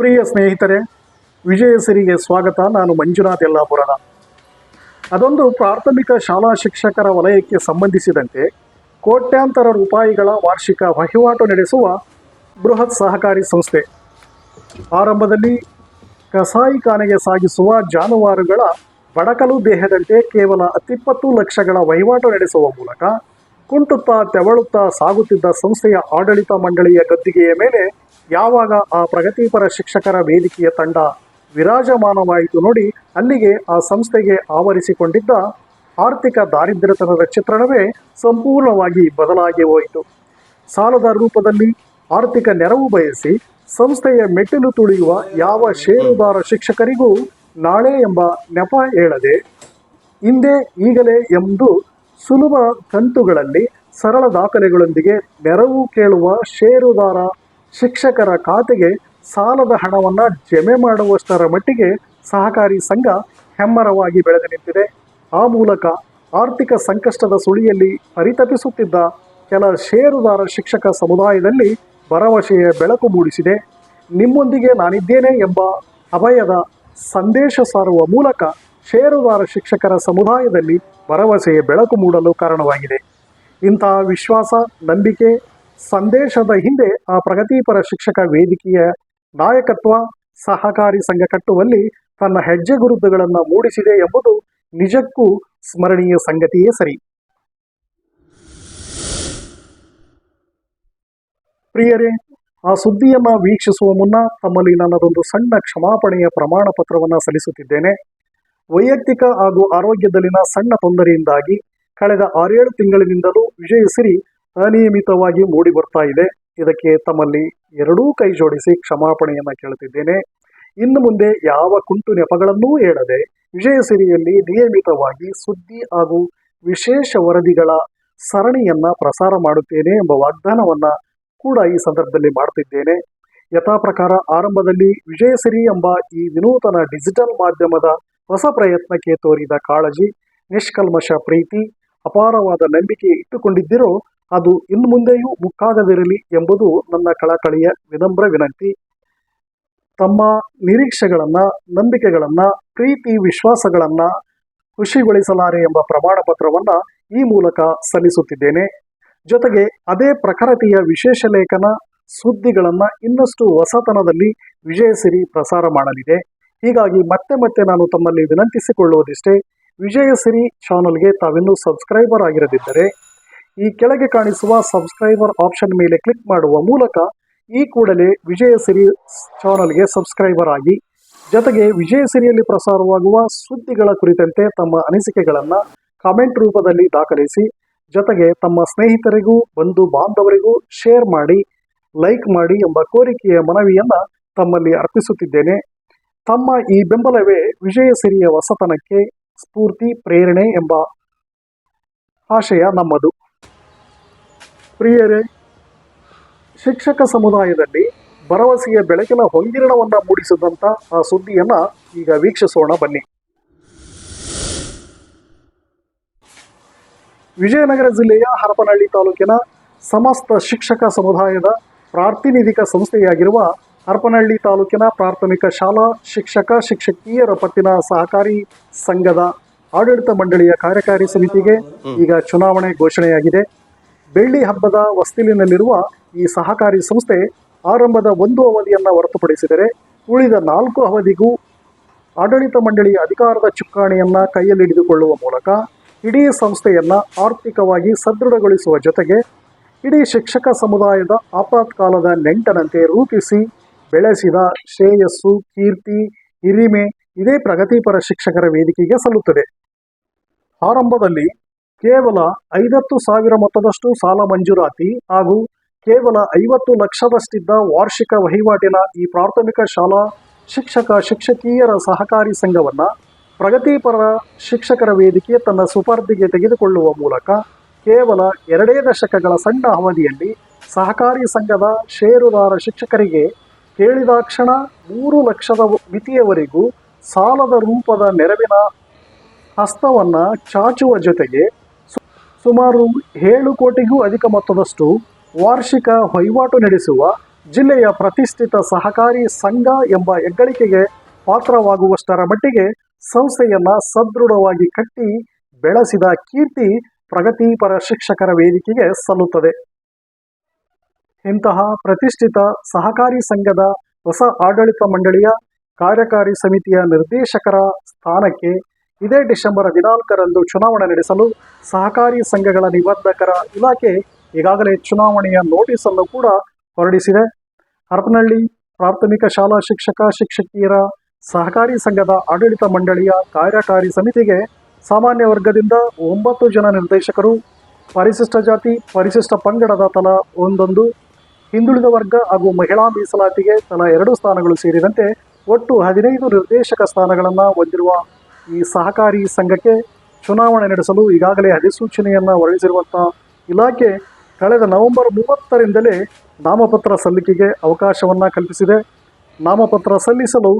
ಪ್ರಿಯ ಸ್ನೇಹಿತರೆ ವಿಜಯಸರಿಗೆ ಸ್ವಾಗತ. ನಾನು ಮಂಜುನಾಥ್ ಯಲ್ಲಾಪುರದ. ಅದೊಂದು ಪ್ರಾಥಮಿಕ ಶಾಲಾ ಶಿಕ್ಷಕರ ವಲಯಕ್ಕೆ ಸಂಬಂಧಿಸಿದಂತೆ ಕೋಟ್ಯಾಂತರ ರೂಪಾಯಿಗಳ ವಾರ್ಷಿಕ ವಹಿವಾಟು ನಡೆಸುವ ಬೃಹತ್ ಸಹಕಾರಿ ಸಂಸ್ಥೆ. ಆರಂಭದಲ್ಲಿ ಕಸಾಯಿಖಾನೆಗೆ ಸಾಗಿಸುವ ಜಾನುವಾರುಗಳ ಬಡಕಲು ದೇಹದಂತೆ ಕೇವಲ ಹತ್ತಿಪ್ಪತ್ತು ಲಕ್ಷಗಳ ವಹಿವಾಟು ನಡೆಸುವ ಮೂಲಕ ಕುಂಟುತ್ತಾ ತೆವಳುತ್ತಾ ಸಾಗುತ್ತಿದ್ದ ಸಂಸ್ಥೆಯ ಆಡಳಿತ ಮಂಡಳಿಯ ಗದ್ದಿಗೆಯ ಮೇಲೆ ಯಾವಾಗ ಆ ಪ್ರಗತಿಪರ ಶಿಕ್ಷಕರ ವೇದಿಕೆಯ ತಂಡ ವಿರಾಜಮಾನವಾಯಿತು ನೋಡಿ ಅಲ್ಲಿಗೆ ಆ ಸಂಸ್ಥೆಗೆ ಆವರಿಸಿಕೊಂಡಿದ್ದ ಆರ್ಥಿಕ ದಾರಿದ್ರ್ಯತನದ ಚಿತ್ರಣವೇ ಸಂಪೂರ್ಣವಾಗಿ ಬದಲಾಗಿ ಹೋಯಿತು. ಸಾಲದ ರೂಪದಲ್ಲಿ ಆರ್ಥಿಕ ನೆರವು ಬಯಸಿ ಸಂಸ್ಥೆಯ ಮೆಟ್ಟಿಲು ತುಳಿಯುವ ಯಾವ ಷೇರುದಾರ ಶಿಕ್ಷಕರಿಗೂ ನಾಳೆ ಎಂಬ ನೆಪ ಹೇಳದೆ, ಹಿಂದೆ ಈಗಲೇ ಎಂದು ಸುಲಭ ಕಂತುಗಳಲ್ಲಿ ಸರಳ ದಾಖಲೆಗಳೊಂದಿಗೆ ನೆರವು ಕೇಳುವ ಷೇರುದಾರ ಶಿಕ್ಷಕರ ಖಾತೆಗೆ ಸಾಲದ ಹಣವನ್ನು ಜಮೆ ಮಾಡುವಷ್ಟರ ಮಟ್ಟಿಗೆ ಸಹಕಾರಿ ಸಂಘ ಹೆಮ್ಮರವಾಗಿ ಬೆಳೆದು ನಿಂತಿದೆ. ಆ ಮೂಲಕ ಆರ್ಥಿಕ ಸಂಕಷ್ಟದ ಸುಳಿಯಲ್ಲಿ ಪರಿತಪಿಸುತ್ತಿದ್ದ ಕೆಲ ಷೇರುದಾರ ಶಿಕ್ಷಕ ಸಮುದಾಯದಲ್ಲಿ ಭರವಸೆಯ ಬೆಳಕು ಮೂಡಿಸಿದೆ. ನಿಮ್ಮೊಂದಿಗೆ ನಾನಿದ್ದೇನೆ ಎಂಬ ಅಭಯದ ಸಂದೇಶ ಸಾರುವ ಮೂಲಕ ಷೇರುದಾರ ಶಿಕ್ಷಕರ ಸಮುದಾಯದಲ್ಲಿ ಭರವಸೆಯ ಬೆಳಕು ಮೂಡಲು ಕಾರಣವಾಗಿದೆ. ಇಂತಹ ವಿಶ್ವಾಸ, ನಂಬಿಕೆ ಸಂದೇಶದ ಹಿಂದೆ ಆ ಪ್ರಗತಿಪರ ಶಿಕ್ಷಕ ವೇದಿಕೆಯ ನಾಯಕತ್ವ, ಸಹಕಾರಿ ಸಂಘ ಕಟ್ಟುವಲ್ಲಿ ತನ್ನ ಹೆಜ್ಜೆ ಗುರುತುಗಳನ್ನು ಮೂಡಿಸಿದೆ ಎಂಬುದು ನಿಜಕ್ಕೂ ಸ್ಮರಣೀಯ ಸಂಗತಿಯೇ ಸರಿ. ಪ್ರಿಯರೇ, ಆ ಸುದ್ದಿಯನ್ನು ವೀಕ್ಷಿಸುವ ಮುನ್ನ ತಮ್ಮಲ್ಲಿ ನನ್ನದೊಂದು ಸಣ್ಣ ಕ್ಷಮಾಪಣೆಯ ಪ್ರಮಾಣ ಪತ್ರವನ್ನು ಸಲ್ಲಿಸುತ್ತಿದ್ದೇನೆ. ವೈಯಕ್ತಿಕ ಹಾಗೂ ಆರೋಗ್ಯದಲ್ಲಿನ ಸಣ್ಣ ತೊಂದರೆಯಿಂದಾಗಿ ಕಳೆದ ಆರೇಳು ತಿಂಗಳಿನಿಂದಲೂ ವಿಜಯಸಿರಿ ಅನಿಯಮಿತವಾಗಿ ಮೂಡಿ ಬರ್ತಾ ಇದೆ. ಇದಕ್ಕೆ ತಮ್ಮಲ್ಲಿ ಎರಡೂ ಕೈ ಜೋಡಿಸಿ ಕ್ಷಮಾಪಣೆಯನ್ನು ಕೇಳುತ್ತಿದ್ದೇನೆ ಇನ್ನು ಮುಂದೆ ಯಾವ ಕುಂಟು ನೆಪಗಳನ್ನೂ ಹೇಳದೆ ವಿಜಯಸಿರಿಯಲ್ಲಿ ನಿಯಮಿತವಾಗಿ ಸುದ್ದಿ ಹಾಗೂ ವಿಶೇಷ ವರದಿಗಳ ಸರಣಿಯನ್ನ ಪ್ರಸಾರ ಮಾಡುತ್ತೇನೆ ಎಂಬ ವಾಗ್ದಾನವನ್ನ ಕೂಡ ಈ ಸಂದರ್ಭದಲ್ಲಿ ಮಾಡುತ್ತಿದ್ದೇನೆ ಯಥಾ ಪ್ರಕಾರ ಆರಂಭದಲ್ಲಿ ವಿಜಯಸಿರಿ ಎಂಬ ಈ ವಿನೂತನ ಡಿಜಿಟಲ್ ಮಾಧ್ಯಮದ ಹೊಸ ಪ್ರಯತ್ನಕ್ಕೆ ತೋರಿದ ಕಾಳಜಿ, ನಿಷ್ಕಲ್ಮಶ ಪ್ರೀತಿ, ಅಪಾರವಾದ ನಂಬಿಕೆ ಇಟ್ಟುಕೊಂಡಿದ್ದಿರೋ ಅದು ಇನ್ನು ಮುಂದೆಯೂ ಮುಕ್ಕಾಗದಿರಲಿ ಎಂಬುದು ನನ್ನ ಕಳಕಳಿಯ ವಿನಮ್ರ ವಿನಂತಿ. ತಮ್ಮ ನಿರೀಕ್ಷೆಗಳನ್ನು, ನಂಬಿಕೆಗಳನ್ನು, ಪ್ರೀತಿ ವಿಶ್ವಾಸಗಳನ್ನು ಖುಷಿಗೊಳಿಸಲಾರೆ ಎಂಬ ಪ್ರಮಾಣ ಪತ್ರವನ್ನ ಈ ಮೂಲಕ ಸಲ್ಲಿಸುತ್ತಿದ್ದೇನೆ. ಜೊತೆಗೆ ಅದೇ ಪ್ರಖರತೆಯ ವಿಶೇಷ ಲೇಖನ ಸುದ್ದಿಗಳನ್ನು ಇನ್ನಷ್ಟು ಹೊಸತನದಲ್ಲಿ ವಿಜಯಸಿರಿ ಪ್ರಸಾರ ಮಾಡಲಿದೆ. ಹೀಗಾಗಿ ಮತ್ತೆ ಮತ್ತೆ ನಾನು ತಮ್ಮಲ್ಲಿ ವಿನಂತಿಸಿಕೊಳ್ಳುವುದಿಷ್ಟೇ ವಿಜಯಸಿರಿ ಚಾನಲ್ಗೆ ತಾವಿನ್ನೂ ಸಬ್ಸ್ಕ್ರೈಬರ್ ಆಗಿರದಿದ್ದರೆ ಈ ಕೆಳಗೆ ಕಾಣಿಸುವ ಸಬ್ಸ್ಕ್ರೈಬರ್ ಆಪ್ಷನ್ ಮೇಲೆ ಕ್ಲಿಕ್ ಮಾಡುವ ಮೂಲಕ ಈ ಕೂಡಲೇ ವಿಜಯ ಸಿರಿ ಚಾನಲ್ಗೆ ಸಬ್ಸ್ಕ್ರೈಬರ್ ಆಗಿ, ಜೊತೆಗೆ ವಿಜಯಸಿರಿಯಲ್ಲಿ ಪ್ರಸಾರವಾಗುವ ಸುದ್ದಿಗಳ ಕುರಿತಂತೆ ತಮ್ಮ ಅನಿಸಿಕೆಗಳನ್ನು ಕಾಮೆಂಟ್ ರೂಪದಲ್ಲಿ ದಾಖಲಿಸಿ, ಜೊತೆಗೆ ತಮ್ಮ ಸ್ನೇಹಿತರಿಗೂ, ಬಂಧು ಬಾಂಧವರಿಗೂ ಶೇರ್ ಮಾಡಿ ಲೈಕ್ ಮಾಡಿ ಎಂಬ ಕೋರಿಕೆಯ ಮನವಿಯನ್ನು ತಮ್ಮಲ್ಲಿ ಅರ್ಪಿಸುತ್ತಿದ್ದೇನೆ. ತಮ್ಮ ಈ ಬೆಂಬಲವೇ ವಿಜಯ ಸಿರಿಯ ಹೊಸತನಕ್ಕೆ ಸ್ಫೂರ್ತಿ, ಪ್ರೇರಣೆ ಎಂಬ ಆಶಯ ನಮ್ಮದು. ಪ್ರಿಯರೇ, ಶಿಕ್ಷಕ ಸಮುದಾಯದಲ್ಲಿ ಭರವಸೆಯ ಬೆಳಕಿನ ಹೊಂಗಿರಣವನ್ನು ಮೂಡಿಸಿದಂಥ ಆ ಸುದ್ದಿಯನ್ನ ಈಗ ವೀಕ್ಷಿಸೋಣ, ಬನ್ನಿ. ವಿಜಯನಗರ ಜಿಲ್ಲೆಯ ಹರಪನಹಳ್ಳಿ ತಾಲೂಕಿನ ಸಮಸ್ತ ಶಿಕ್ಷಕ ಸಮುದಾಯದ ಪ್ರಾತಿನಿಧಿಕ ಸಂಸ್ಥೆಯಾಗಿರುವ ಹರಪನಹಳ್ಳಿ ತಾಲೂಕಿನ ಪ್ರಾಥಮಿಕ ಶಾಲಾ ಶಿಕ್ಷಕ ಶಿಕ್ಷಕಿಯರ ಪತ್ತಿನ ಸಹಕಾರಿ ಸಂಘದ ಆಡಳಿತ ಮಂಡಳಿಯ ಕಾರ್ಯಕಾರಿ ಸಮಿತಿಗೆ ಈಗ ಚುನಾವಣೆ ಘೋಷಣೆಯಾಗಿದೆ. ಬೆಳ್ಳಿ ಹಬ್ಬದ ವಸ್ತಿಲಿನಲ್ಲಿರುವ ಈ ಸಹಕಾರಿ ಸಂಸ್ಥೆ ಆರಂಭದ ಒಂದು ಅವಧಿಯನ್ನು ಹೊರತುಪಡಿಸಿದರೆ ಉಳಿದ ನಾಲ್ಕು ಅವಧಿಗೂ ಆಡಳಿತ ಮಂಡಳಿಯ ಅಧಿಕಾರದ ಚುಕ್ಕಾಣಿಯನ್ನು ಕೈಯಲ್ಲಿ ಹಿಡಿದುಕೊಳ್ಳುವ ಮೂಲಕ ಇಡೀ ಸಂಸ್ಥೆಯನ್ನು ಆರ್ಥಿಕವಾಗಿ ಸದೃಢಗೊಳಿಸುವ ಜೊತೆಗೆ ಇಡೀ ಶಿಕ್ಷಕ ಸಮುದಾಯದ ಆಪತ್ಕಾಲದ ನೆಂಟನಂತೆ ರೂಪಿಸಿ ಬೆಳೆಸಿದ ಶ್ರೇಯಸ್ಸು, ಕೀರ್ತಿ, ಹಿರಿಮೆ ಇದೇ ಪ್ರಗತಿಪರ ಶಿಕ್ಷಕರ ವೇದಿಕೆಗೆ ಸಲ್ಲುತ್ತದೆ. ಆರಂಭದಲ್ಲಿ ಕೇವಲ ಐವತ್ತು ಸಾವಿರ ಮೊತ್ತದಷ್ಟು ಸಾಲ ಮಂಜೂರಾತಿ ಹಾಗೂ ಕೇವಲ ಐವತ್ತು ಲಕ್ಷದಷ್ಟಿದ್ದ ವಾರ್ಷಿಕ ವಹಿವಾಟಿನ ಈ ಪ್ರಾಥಮಿಕ ಶಾಲಾ ಶಿಕ್ಷಕ ಶಿಕ್ಷಕಿಯರ ಸಹಕಾರಿ ಸಂಘವನ್ನು ಪ್ರಗತಿಪರ ಶಿಕ್ಷಕರ ವೇದಿಕೆ ತನ್ನ ಸುಪರ್ದಿಗೆ ತೆಗೆದುಕೊಳ್ಳುವ ಮೂಲಕ ಕೇವಲ ಎರಡೇ ದಶಕಗಳ ಸಣ್ಣ ಅವಧಿಯಲ್ಲಿ ಸಹಕಾರಿ ಸಂಘದ ಷೇರುದಾರ ಶಿಕ್ಷಕರಿಗೆ ಕೇಳಿದಾಕ್ಷಣ ಮೂರು ಲಕ್ಷದ ಮಿತಿಯವರೆಗೂ ಸಾಲದ ರೂಪದ ನೆರವಿನ ಹಸ್ತವನ್ನು ಚಾಚುವ ಜೊತೆಗೆ ಸುಮಾರು ಏಳು ಕೋಟಿಗೂ ಅಧಿಕ ಮೊತ್ತದಷ್ಟು ವಾರ್ಷಿಕ ವಹಿವಾಟು ನಡೆಸುವ ಜಿಲ್ಲೆಯ ಪ್ರತಿಷ್ಠಿತ ಸಹಕಾರಿ ಸಂಘ ಎಂಬ ಹೆಗ್ಗಳಿಕೆಗೆ ಪಾತ್ರವಾಗುವಷ್ಟರ ಮಟ್ಟಿಗೆ ಸಂಸ್ಥೆಯನ್ನ ಸದೃಢವಾಗಿ ಕಟ್ಟಿ ಬೆಳೆಸಿದ ಕೀರ್ತಿ ಪ್ರಗತಿಪರ ಶಿಕ್ಷಕರ ವೇದಿಕೆಗೆ ಸಲ್ಲುತ್ತದೆ. ಇಂತಹ ಪ್ರತಿಷ್ಠಿತ ಸಹಕಾರಿ ಸಂಘದ ಹೊಸ ಆಡಳಿತ ಮಂಡಳಿಯ ಕಾರ್ಯಕಾರಿ ಸಮಿತಿಯ ನಿರ್ದೇಶಕರ ಸ್ಥಾನಕ್ಕೆ ಇದೇ ಡಿಸೆಂಬರ್ ಹದಿನಾಲ್ಕರಂದು ಚುನಾವಣೆ ನಡೆಸಲು ಸಹಕಾರಿ ಸಂಘಗಳ ನಿಬಂಧಕರ ಇಲಾಖೆ ಈಗಾಗಲೇ ಚುನಾವಣೆಯ ನೋಟಿಸ್ ಅನ್ನು ಕೂಡ ಹೊರಡಿಸಿದೆ. ಹರಪನಹಳ್ಳಿ ಪ್ರಾಥಮಿಕ ಶಾಲಾ ಶಿಕ್ಷಕ ಶಿಕ್ಷಕಿಯರ ಸಹಕಾರಿ ಸಂಘದ ಆಡಳಿತ ಮಂಡಳಿಯ ಕಾರ್ಯಕಾರಿ ಸಮಿತಿಗೆ ಸಾಮಾನ್ಯ ವರ್ಗದಿಂದ ಒಂಬತ್ತು ಜನ ನಿರ್ದೇಶಕರು, ಪರಿಶಿಷ್ಟ ಜಾತಿ, ಪರಿಶಿಷ್ಟ ಪಂಗಡದ ತಲಾ ಒಂದೊಂದು, ಹಿಂದುಳಿದ ವರ್ಗ ಹಾಗೂ ಮಹಿಳಾ ಮೀಸಲಾತಿಗೆ ತಲಾ ಎರಡು ಸ್ಥಾನಗಳು ಸೇರಿದಂತೆ ಒಟ್ಟು ಹದಿನೈದು ನಿರ್ದೇಶಕ ಸ್ಥಾನಗಳನ್ನು ಹೊಂದಿರುವ ಈ ಸಹಕಾರಿ ಸಂಘಕ್ಕೆ ಚುನಾವಣೆ ನಡೆಸಲು ಈಗಾಗಲೇ ಅಧಿಸೂಚನೆಯನ್ನು ಹೊರಡಿಸಿರುವಂಥ ಇಲಾಖೆ ಕಳೆದ ನವೆಂಬರ್ ಮೂವತ್ತರಿಂದಲೇ ನಾಮಪತ್ರ ಸಲ್ಲಿಕೆಗೆ ಅವಕಾಶವನ್ನು ಕಲ್ಪಿಸಿದೆ. ನಾಮಪತ್ರ ಸಲ್ಲಿಸಲು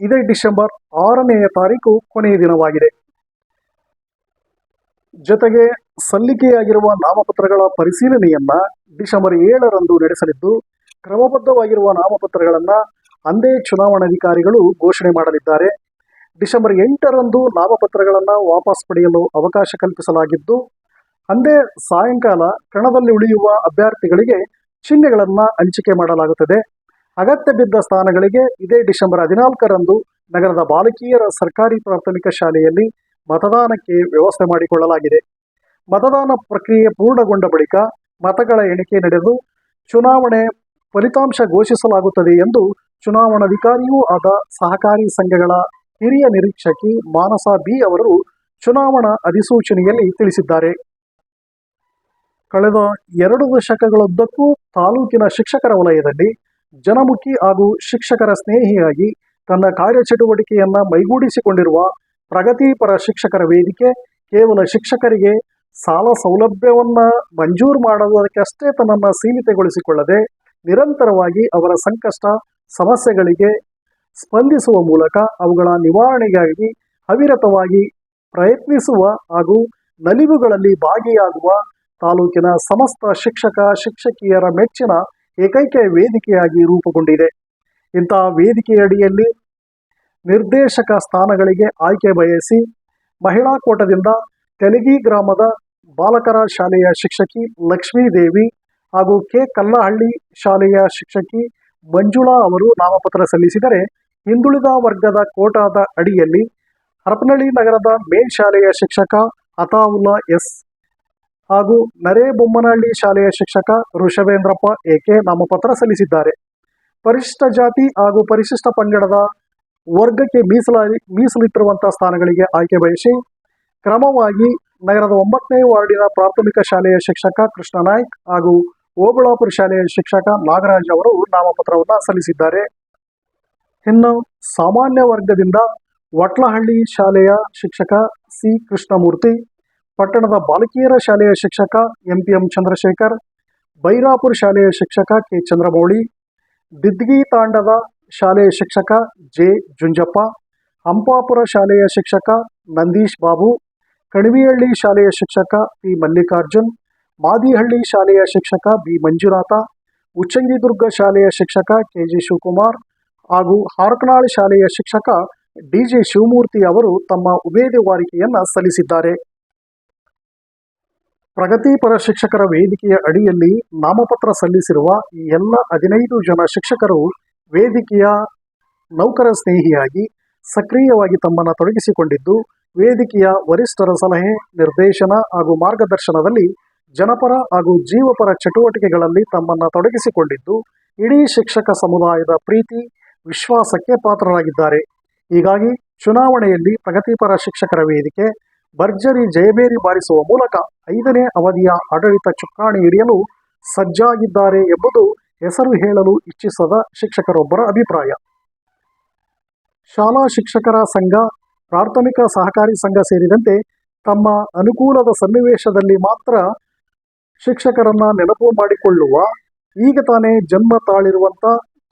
ಇದೇ ಡಿಸೆಂಬರ್ ಆರನೆಯ ತಾರೀಕು ಕೊನೆಯ ದಿನವಾಗಿದೆ. ಜೊತೆಗೆ ಸಲ್ಲಿಕೆಯಾಗಿರುವ ನಾಮಪತ್ರಗಳ ಪರಿಶೀಲನೆಯನ್ನ ಡಿಸೆಂಬರ್ ಏಳರಂದು ನಡೆಸಲಿದ್ದು, ಕ್ರಮಬದ್ಧವಾಗಿರುವ ನಾಮಪತ್ರಗಳನ್ನು ಅಂದೇ ಚುನಾವಣಾಧಿಕಾರಿಗಳು ಘೋಷಣೆ ಮಾಡಲಿದ್ದಾರೆ. ಡಿಸೆಂಬರ್ ಎಂಟರಂದು ನಾಮಪತ್ರಗಳನ್ನು ವಾಪಸ್ ಪಡೆಯಲು ಅವಕಾಶ ಕಲ್ಪಿಸಲಾಗಿದ್ದು, ಅಂದೇ ಸಾಯಂಕಾಲ ಕಣದಲ್ಲಿ ಉಳಿಯುವ ಅಭ್ಯರ್ಥಿಗಳಿಗೆ ಚಿಹ್ನೆಗಳನ್ನು ಹಂಚಿಕೆ ಮಾಡಲಾಗುತ್ತದೆ. ಅಗತ್ಯ ಬಿದ್ದ ಸ್ಥಾನಗಳಿಗೆ ಇದೇ ಡಿಸೆಂಬರ್ ಹದಿನಾಲ್ಕರಂದು ನಗರದ ಬಾಲಕಿಯರ ಸರ್ಕಾರಿ ಪ್ರಾಥಮಿಕ ಶಾಲೆಯಲ್ಲಿ ಮತದಾನಕ್ಕೆ ವ್ಯವಸ್ಥೆ ಮಾಡಿಕೊಳ್ಳಲಾಗಿದೆ. ಮತದಾನ ಪ್ರಕ್ರಿಯೆ ಪೂರ್ಣಗೊಂಡ ಬಳಿಕ ಮತಗಳ ಎಣಿಕೆ ನಡೆದು ಚುನಾವಣೆ ಫಲಿತಾಂಶ ಘೋಷಿಸಲಾಗುತ್ತದೆ ಎಂದು ಚುನಾವಣಾಧಿಕಾರಿಯೂ ಆದ ಸಹಕಾರಿ ಸಂಘಗಳ ಹಿರಿಯ ನಿರೀಕ್ಷಕಿ ಮಾನಸ ಬಿ ಅವರು ಚುನಾವಣಾ ಅಧಿಸೂಚನೆಯಲ್ಲಿ ತಿಳಿಸಿದ್ದಾರೆ. ಕಳೆದ ಎರಡು ದಶಕಗಳುದ್ದಕ್ಕೂ ತಾಲೂಕಿನ ಶಿಕ್ಷಕರ ವಲಯದಲ್ಲಿ ಜನಮುಖಿ ಹಾಗೂ ಶಿಕ್ಷಕರ ಸ್ನೇಹಿಯಾಗಿ ತನ್ನ ಕಾರ್ಯಚಟುವಟಿಕೆಯನ್ನ ಮೈಗೂಡಿಸಿಕೊಂಡಿರುವ ಪ್ರಗತಿಪರ ಶಿಕ್ಷಕರ ವೇದಿಕೆ ಕೇವಲ ಶಿಕ್ಷಕರಿಗೆ ಸಾಲ ಸೌಲಭ್ಯವನ್ನ ಮಂಜೂರು ಮಾಡುವುದಕ್ಕಷ್ಟೇ ತನ್ನನ್ನು ಸೀಮಿತಗೊಳಿಸಿಕೊಳ್ಳದೆ ನಿರಂತರವಾಗಿ ಅವರ ಸಂಕಷ್ಟ, ಸಮಸ್ಯೆಗಳಿಗೆ ಸ್ಪಂದಿಸುವ ಮೂಲಕ ಅವುಗಳ ನಿವಾರಣೆಗಾಗಿ ಅವಿರತವಾಗಿ ಪ್ರಯತ್ನಿಸುವ ಹಾಗೂ ನಲಿವುಗಳಲ್ಲಿ ಭಾಗಿಯಾಗುವ ತಾಲೂಕಿನ ಸಮಸ್ತ ಶಿಕ್ಷಕ, ಶಿಕ್ಷಕಿಯರ ಮೆಚ್ಚಿನ ಏಕೈಕ ವೇದಿಕೆಯಾಗಿ ರೂಪುಗೊಂಡಿದೆ. ಇಂತಹ ವೇದಿಕೆಯಡಿಯಲ್ಲಿ ನಿರ್ದೇಶಕ ಸ್ಥಾನಗಳಿಗೆ ಆಯ್ಕೆ ಬಯಸಿ ಮಹಿಳಾ ಕೋಟದಿಂದ ತೆಲಗಿ ಗ್ರಾಮದ ಬಾಲಕರ ಶಾಲೆಯ ಶಿಕ್ಷಕಿ ಲಕ್ಷ್ಮೀದೇವಿ ಹಾಗೂ ಕೆ ಕಲ್ಲಹಳ್ಳಿ ಶಾಲೆಯ ಶಿಕ್ಷಕಿ ಮಂಜುಳಾ ಅವರು ನಾಮಪತ್ರ ಸಲ್ಲಿಸಿದರೆ ಹಿಂದುಳಿದ ವರ್ಗದ ಕೋಟಾದ ಅಡಿಯಲ್ಲಿ ಹರಪನಹಳ್ಳಿ ನಗರದ ಮೇಲ್ಶಾಲೆಯ ಶಿಕ್ಷಕ ಅತಾವುಲ್ಲಾ ಎಸ್ ಹಾಗೂ ನರೇಬೊಮ್ಮನಹಳ್ಳಿ ಶಾಲೆಯ ಶಿಕ್ಷಕ ಋಷಭೇಂದ್ರಪ್ಪ ಏಕೆ ನಾಮಪತ್ರ ಸಲ್ಲಿಸಿದ್ದಾರೆ. ಪರಿಶಿಷ್ಟ ಜಾತಿ ಹಾಗೂ ಪರಿಶಿಷ್ಟ ಪಂಗಡದ ವರ್ಗಕ್ಕೆ ಮೀಸಲಾಗಿ ಮೀಸಲಿಟ್ಟಿರುವಂತಹ ಸ್ಥಾನಗಳಿಗೆ ಆಯ್ಕೆ ಬಯಸಿ ಕ್ರಮವಾಗಿ ನಗರದ ಒಂಬತ್ತನೇ ವಾರ್ಡಿನ ಪ್ರಾಥಮಿಕ ಶಾಲೆಯ ಶಿಕ್ಷಕ ಕೃಷ್ಣ ನಾಯ್ಕ್ ಹಾಗೂ ಓಬಳಾಪುರ ಶಾಲೆಯ ಶಿಕ್ಷಕ ನಾಗರಾಜ್ ಅವರು ನಾಮಪತ್ರವನ್ನು ಸಲ್ಲಿಸಿದ್ದಾರೆ. ಇನ್ನು ಸಾಮಾನ್ಯ ವರ್ಗದಿಂದ ವಟ್ಲಹಳ್ಳಿ ಶಾಲೆಯ ಶಿಕ್ಷಕ ಸಿ ಕೃಷ್ಣಮೂರ್ತಿ, ಪಟ್ಟಣದ ಬಾಲಕಿಯರ ಶಾಲೆಯ ಶಿಕ್ಷಕ M P M Chandrashekhar, Bairapura ಶಾಲೆಯ ಶಿಕ್ಷಕ ಕೆ ಚಂದ್ರಮೌಳಿ, ದಿದ್ಗಿ ತಾಂಡದ ಶಾಲೆಯ ಶಿಕ್ಷಕ ಜೆ ಜುಂಜಪ್ಪ, ಹಂಪಾಪುರ ಶಾಲೆಯ ಶಿಕ್ಷಕ ನಂದೀಶ್ ಬಾಬು, ಕಣಿವಿಹಳ್ಳಿ ಶಾಲೆಯ ಶಿಕ್ಷಕ ಪಿ ಮಲ್ಲಿಕಾರ್ಜುನ್, ಮಾದಿಹಳ್ಳಿ ಶಾಲೆಯ ಶಿಕ್ಷಕ ಬಿ ಮಂಜುನಾಥ, ಉಚ್ಚಂಗಿದುರ್ಗ ಶಾಲೆಯ ಶಿಕ್ಷಕ ಕೆ ಜಿ ಶಿವಕುಮಾರ್ ಹಾಗೂ ಹಾರಕನಾಳಿ ಶಾಲೆಯ ಶಿಕ್ಷಕ ಡಿಜೆ ಶಿವಮೂರ್ತಿ ಅವರು ತಮ್ಮ ಉಮೇದುವಾರಿಕೆಯನ್ನ ಸಲ್ಲಿಸಿದ್ದಾರೆ. ಪ್ರಗತಿಪರ ಶಿಕ್ಷಕರ ವೇದಿಕೆಯ ಅಡಿಯಲ್ಲಿ ನಾಮಪತ್ರ ಸಲ್ಲಿಸಿರುವ ಎಲ್ಲ ಹದಿನೈದು ಜನ ಶಿಕ್ಷಕರು ವೇದಿಕೆಯ ನೌಕರ ಸ್ನೇಹಿಯಾಗಿ ಸಕ್ರಿಯವಾಗಿ ತಮ್ಮನ್ನು ತೊಡಗಿಸಿಕೊಂಡಿದ್ದು, ವೇದಿಕೆಯ ವರಿಷ್ಠರ ಸಲಹೆ, ನಿರ್ದೇಶನ ಹಾಗೂ ಮಾರ್ಗದರ್ಶನದಲ್ಲಿ ಜನಪರ ಹಾಗೂ ಜೀವಪರ ಚಟುವಟಿಕೆಗಳಲ್ಲಿ ತಮ್ಮನ್ನು ತೊಡಗಿಸಿಕೊಂಡಿದ್ದು, ಇಡೀ ಶಿಕ್ಷಕ ಸಮುದಾಯದ ಪ್ರೀತಿ ವಿಶ್ವಾಸಕ್ಕೆ ಪಾತ್ರರಾಗಿದ್ದಾರೆ. ಹೀಗಾಗಿ ಚುನಾವಣೆಯಲ್ಲಿ ಪ್ರಗತಿಪರ ಶಿಕ್ಷಕರ ವೇದಿಕೆ, ಭರ್ಜರಿ ಜಯಬೇರಿ ಬಾರಿಸುವ ಮೂಲಕ ಐದನೇ ಅವಧಿಯ ಆಡಳಿತ ಚುಕ್ಕಾಣಿ ಹಿಡಿಯಲು ಸಜ್ಜಾಗಿದ್ದಾರೆ ಎಂಬುದು ಹೆಸರು ಹೇಳಲು ಇಚ್ಛಿಸದ ಶಿಕ್ಷಕರೊಬ್ಬರ ಅಭಿಪ್ರಾಯ. ಶಾಲಾ ಶಿಕ್ಷಕರ ಸಂಘ, ಪ್ರಾಥಮಿಕ ಸಹಕಾರಿ ಸಂಘ ಸೇರಿದಂತೆ ತಮ್ಮ ಅನುಕೂಲದ ಸನ್ನಿವೇಶದಲ್ಲಿ ಮಾತ್ರ ಶಿಕ್ಷಕರನ್ನ ನೆನಪು ಮಾಡಿಕೊಳ್ಳುವ, ಈಗ ತಾನೇ ಜನ್ಮ ತಾಳಿರುವಂತ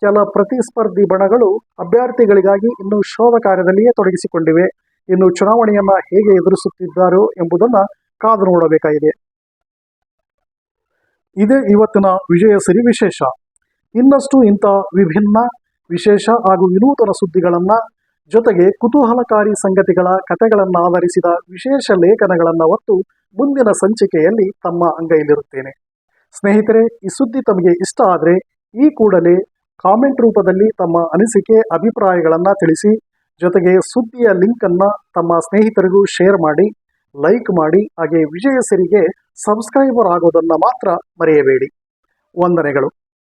ಕೆಲ ಪ್ರತಿಸ್ಪರ್ಧಿ ಬಣಗಳು ಅಭ್ಯರ್ಥಿಗಳಿಗಾಗಿ ಇನ್ನು ಶೋಧ ಕಾರ್ಯದಲ್ಲಿಯೇ ತೊಡಗಿಸಿಕೊಂಡಿವೆ. ಇನ್ನು ಚುನಾವಣೆಯನ್ನ ಹೇಗೆ ಎದುರಿಸುತ್ತಿದ್ದಾರೋ ಎಂಬುದನ್ನ ಕಾದು ನೋಡಬೇಕಾಗಿದೆ. ಇದೇ ಇವತ್ತಿನ ವಿಜಯ ಸಿರಿ ವಿಶೇಷ. ಇನ್ನಷ್ಟು ಇಂಥ ವಿಭಿನ್ನ, ವಿಶೇಷ ಹಾಗೂ ವಿನೂತನ ಸುದ್ದಿಗಳನ್ನು, ಜೊತೆಗೆ ಕುತೂಹಲಕಾರಿ ಸಂಗತಿಗಳ ಕಥೆಗಳನ್ನು ಆಧರಿಸಿದ ವಿಶೇಷ ಲೇಖನಗಳನ್ನು ಹೊತ್ತು ಮುಂದಿನ ಸಂಚಿಕೆಯಲ್ಲಿ ತಮ್ಮ ಅಂಗೈಲಿರುತ್ತೇನೆ. ಸ್ನೇಹಿತರೆ, ಈ ಸುದ್ದಿ ತಮಗೆ ಇಷ್ಟ ಆದರೆ ಈ ಕೂಡಲೇ ಕಾಮೆಂಟ್ ರೂಪದಲ್ಲಿ ತಮ್ಮ ಅನಿಸಿಕೆ, ಅಭಿಪ್ರಾಯಗಳನ್ನು ತಿಳಿಸಿ. ಜೊತೆಗೆ ಸುದ್ದಿಯ ಲಿಂಕನ್ನು ತಮ್ಮ ಸ್ನೇಹಿತರಿಗೂ ಶೇರ್ ಮಾಡಿ, ಲೈಕ್ ಮಾಡಿ. ಹಾಗೆ ವಿಜಯ ಸಿರಿಗೆ ಸಬ್ಸ್ಕ್ರೈಬರ್ ಆಗೋದನ್ನು ಮಾತ್ರ ಮರೆಯಬೇಡಿ. ವಂದನೆಗಳು.